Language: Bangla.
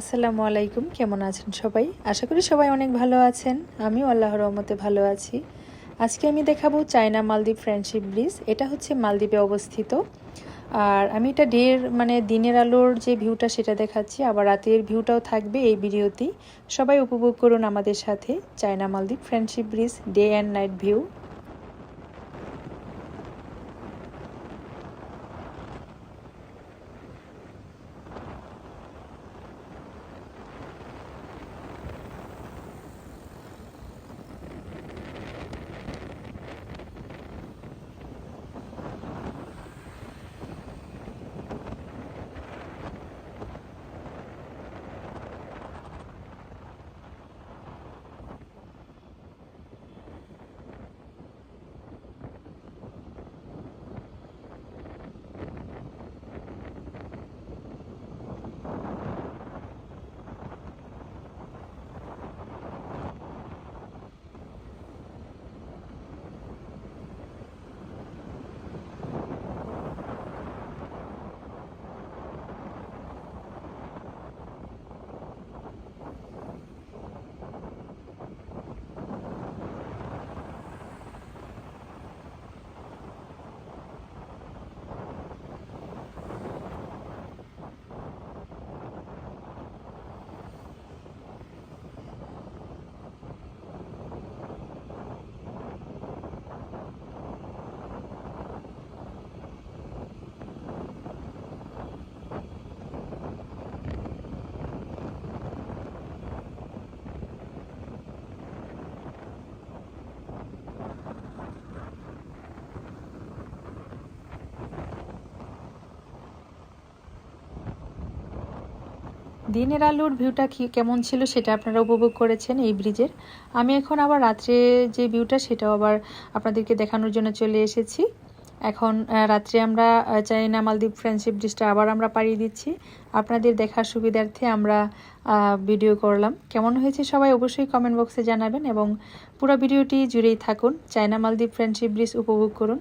আসসালামু আলাইকুম, কেমন আছেন সবাই? আশা করি সবাই অনেক ভালো আছেন। আমিও আল্লাহর রহমতে ভালো আছি। আজকে আমি দেখাবো চায়না মালদ্বীপ ফ্রেন্ডশিপ ব্রিজ এটা হচ্ছে মালদ্বীপে অবস্থিত। আর আমি এটা ডের মানে দিনের আলোর যে ভিউটা সেটা দেখাচ্ছি। আবার রাতের ভিউটাও থাকবে এই ভিডিওতেই। সবাই উপভোগ করুন আমাদের সাথে চায়না মালদ্বীপ friendship bridge day and night view দিনের আলোর ভিউটা কি কেমন ছিল সেটা আপনারা উপভোগ করেছেন এই ব্রিজের? আমি এখন আবার রাত্রে যে ভিউটা সেটাও আবার আপনাদেরকে দেখানোর জন্য চলে এসেছি। এখন রাত্রে আমরা চাইনা মালদ্বীপ ফ্রেন্ডশিপ ব্রিজটা আবার আমরা পাড়িয়ে দিচ্ছি। আপনাদের দেখার সুবিধার্থে আমরা ভিডিও করলাম। কেমন হয়েছে সবাই অবশ্যই কমেন্ট বক্সে জানাবেন এবং পুরো ভিডিওটি জুড়েই থাকুন। চায়না মালদ্বীপ ফ্রেন্ডশিপ ব্রিজ উপভোগ করুন।